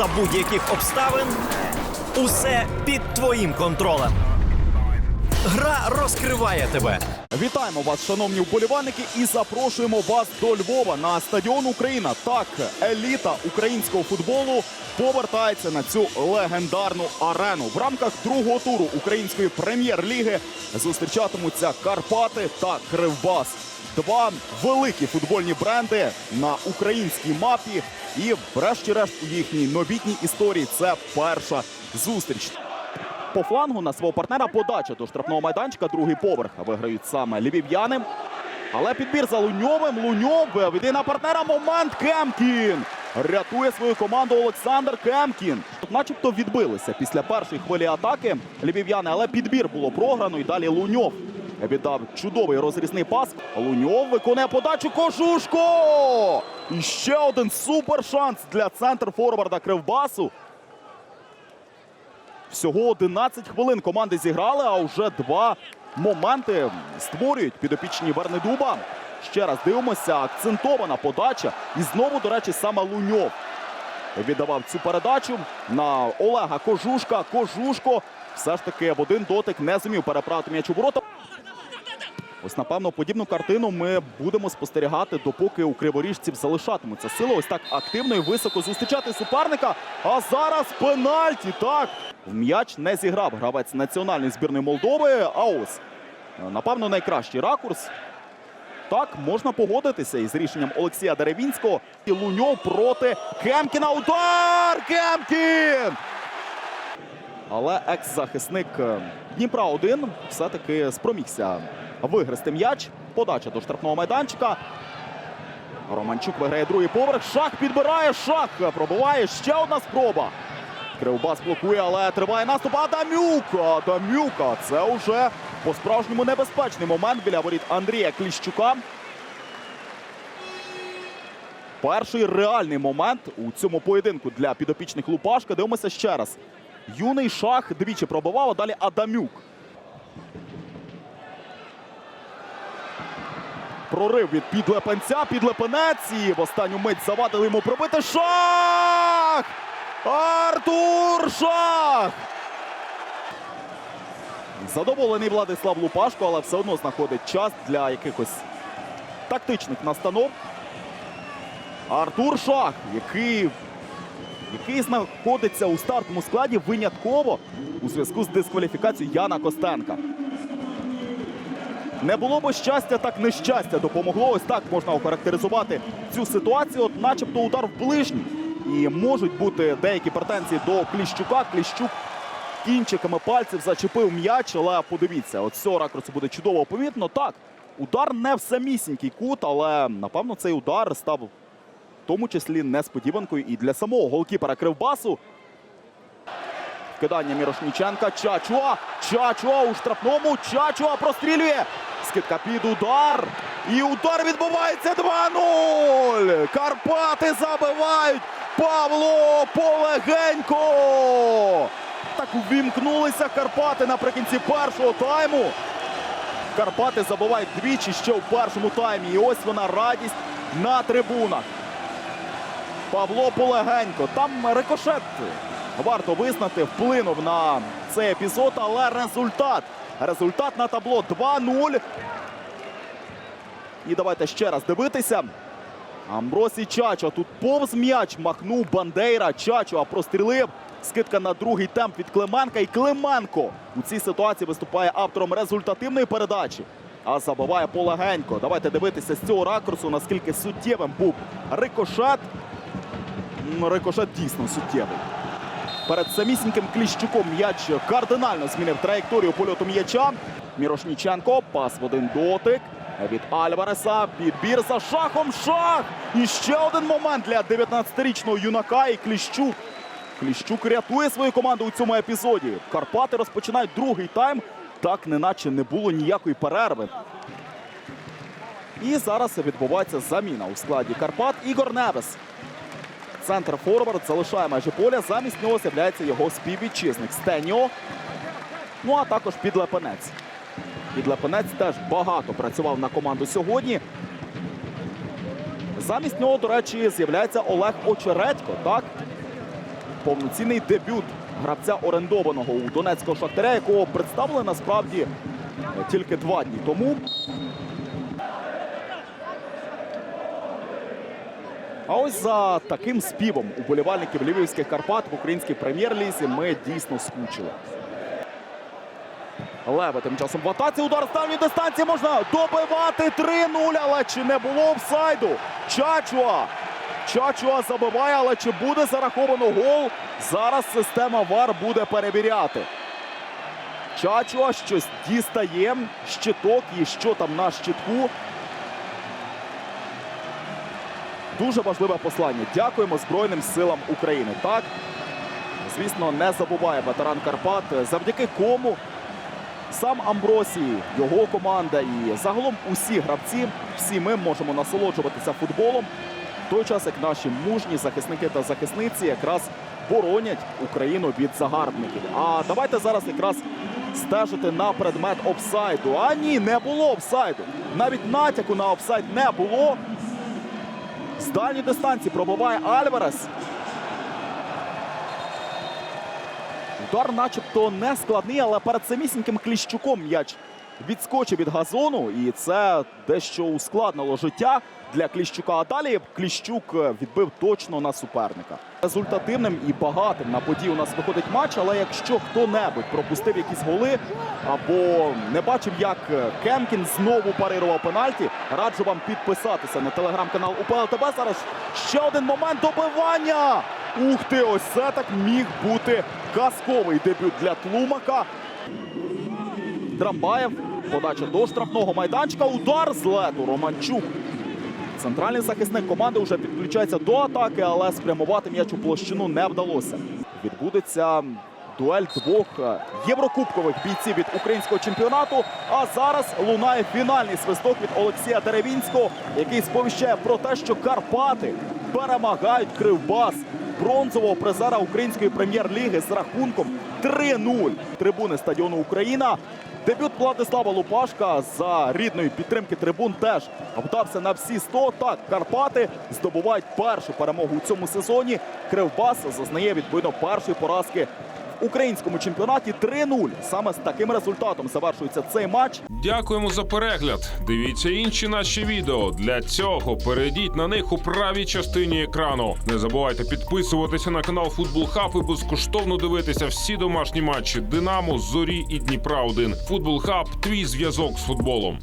за будь-яких обставин. Усе під твоїм контролем. Гра розкриває тебе. Вітаємо вас, шановні вболівальники, і запрошуємо вас до Львова на стадіон Україна. Так, еліта українського футболу повертається на цю легендарну арену. В рамках другого туру української прем'єр-ліги зустрічатимуться Карпати та Кривбас. Два великі футбольні бренди на українській мапі. І, врешті-решт, у їхній новітній історії це перша зустріч. По флангу на свого партнера подача до штрафного майданчика. Другий поверх виграють саме львів'яни. Але підбір за Луньовим. Луньов веде на партнера момент Кемкін. Рятує свою команду Олександр Кемкін. Начебто відбилися після першої хвилі атаки львів'яни, але підбір було програно. І далі Луньов віддав чудовий розрізний пас. Луньов виконує подачу Кожушко! І ще один супер шанс для центр форварда Кривбасу. Всього 11 хвилин команди зіграли, а вже два моменти створюють підопічні Вернедуба. Ще раз дивимося, акцентована подача. І знову, до речі, саме Луньов віддавав цю передачу на Олега Кожушка. Кожушко все ж таки в один дотик не зумів переправити м'яч у ворота. Ось, напевно, подібну картину ми будемо спостерігати, допоки у криворіжців залишатимуться сили. Ось так активно і високо зустрічати суперника. А зараз пенальті. Так, в м'яч не зіграв гравець національної збірної Молдови. А ось, е, напевно, найкращий ракурс. Так, можна погодитися із рішенням Олексія Деревінського. І Луньов проти Кемкіна. Удар! Кемкін! Але екс-захисник е, Дніпра 1 все-таки спромігся вигрести м'яч. Подача до штрафного майданчика. Романчук виграє другий поверх. Шах підбирає. Шах пробиває. Ще одна спроба. Кривбас блокує, але триває наступ. Адамюк! Адамюка. Це вже по-справжньому небезпечний момент біля воріт Андрія Кліщука. Перший реальний момент у цьому поєдинку для підопічних Лупашка. Дивимося ще раз. Юний шах двічі пробивав, а далі Адамюк. Прорив від підлепенця, підлепенець і в останню мить завадили йому пробити шах! Артур Шах! Задоволений Владислав Лупашко, але все одно знаходить час для якихось тактичних настанов. Артур Шах, який, який знаходиться у стартовому складі винятково у зв'язку з дискваліфікацією Яна Костенка. Не було би щастя, так нещастя допомогло. Ось так можна охарактеризувати цю ситуацію. От начебто удар в ближній. І можуть бути деякі претензії до Кліщука. Кліщук кінчиками пальців зачепив м'яч, але подивіться, от цього ракурсу буде чудово помітно. Так, удар не в самісінький кут, але напевно цей удар став в тому числі несподіванкою і для самого голкіпера Кривбасу. Вкидання Мірошніченка. Чачуа. Чачуа у штрафному. Чачуа прострілює. Скидка під удар. І удар відбувається 2-0. Карпати забивають. Павло Полегенько. Так увімкнулися Карпати наприкінці першого тайму. Карпати забивають двічі ще у першому таймі. І ось вона радість на трибунах. Павло Полегенько. Там рикошет. Варто визнати, вплинув на цей епізод, але результат. Результат на табло 2-0. І давайте ще раз дивитися. Амбросій Чачо тут повз м'яч махнув Бандейра. Чачо прострілив. Скидка на другий темп від Клименка. І Клименко у цій ситуації виступає автором результативної передачі. А забиває полегенько. Давайте дивитися з цього ракурсу, наскільки суттєвим був рикошет. Рикошет дійсно суттєвий. Перед самісіньким Кліщуком м'яч кардинально змінив траєкторію польоту м'яча. Мірошніченко. Пас в один дотик. Від Альвареса. Підбір за шахом. Шах! І ще один момент для 19-річного юнака. І Кліщук. Кліщук рятує свою команду у цьому епізоді. Карпати розпочинають другий тайм. Так, неначе не було ніякої перерви. І зараз відбувається заміна у складі Карпат. Ігор Невес. Центр форвард залишає майже поля. Замість нього з'являється його співвітчизник Стеньо. Ну а також підлепенець. Підлепенець теж багато працював на команду сьогодні. Замість нього, до речі, з'являється Олег Очередько. Так? повноцінний дебют гравця орендованого у Донецького шахтаря, якого представили насправді тільки два дні тому. А ось за таким співом уболівальників львівських Карпат в українській прем'єр-лізі ми дійсно скучили. Леве тим часом в атаці удар з дальньої дистанції можна добивати 3-0, але чи не було офсайду? Чачуа. Чачуа забиває, але чи буде зараховано гол? Зараз система ВАР буде перевіряти. Чачуа щось дістає. Щиток і що там на щитку. Дуже важливе послання. Дякуємо Збройним силам України. Так, звісно, не забуває ветеран Карпат, завдяки кому сам Амбросій, його команда і загалом усі гравці, всі ми можемо насолоджуватися футболом. В той час, як наші мужні захисники та захисниці якраз боронять Україну від загарбників. А давайте зараз якраз стежити на предмет офсайду. А ні, не було офсайду. Навіть натяку на офсайд не було. З дальньої дистанції пробиває Альварес. Удар, начебто, не складний, але перед самісіньким Кліщуком м'яч відскочив від газону, і це дещо ускладнило життя для Кліщука. А далі Кліщук відбив точно на суперника. Результативним і багатим на події у нас виходить матч. Але якщо хто-небудь пропустив якісь голи або не бачив, як Кемкін знову парирував пенальті, раджу вам підписатися на телеграм-канал УПЛ ТБ. Зараз ще один момент добивання. Ух ти, ось це так міг бути казковий дебют для Тлумака. Трамбаєв. Подача до штрафного майданчика. Удар з лету. Романчук. Центральний захисник команди вже підключається до атаки, але спрямувати м'яч у площину не вдалося. Відбудеться дуель двох єврокубкових бійців від українського чемпіонату. А зараз лунає фінальний свисток від Олексія Деревінського, який сповіщає про те, що Карпати перемагають Кривбас бронзового призера української прем'єр-ліги з рахунком 3-0. Трибуни стадіону Україна. Дебют Владислава Лупашка за рідної підтримки трибун теж вдався на всі 100. Так, Карпати здобувають першу перемогу у цьому сезоні. Кривбас зазнає відповідно першої поразки українському чемпіонаті 3-0. Саме з таким результатом завершується цей матч. Дякуємо за перегляд. Дивіться інші наші відео. Для цього перейдіть на них у правій частині екрану. Не забувайте підписуватися на канал Футбол Хаб і безкоштовно дивитися всі домашні матчі Динамо, Зорі і Дніпра 1 Футбол Хаб твій зв'язок з футболом.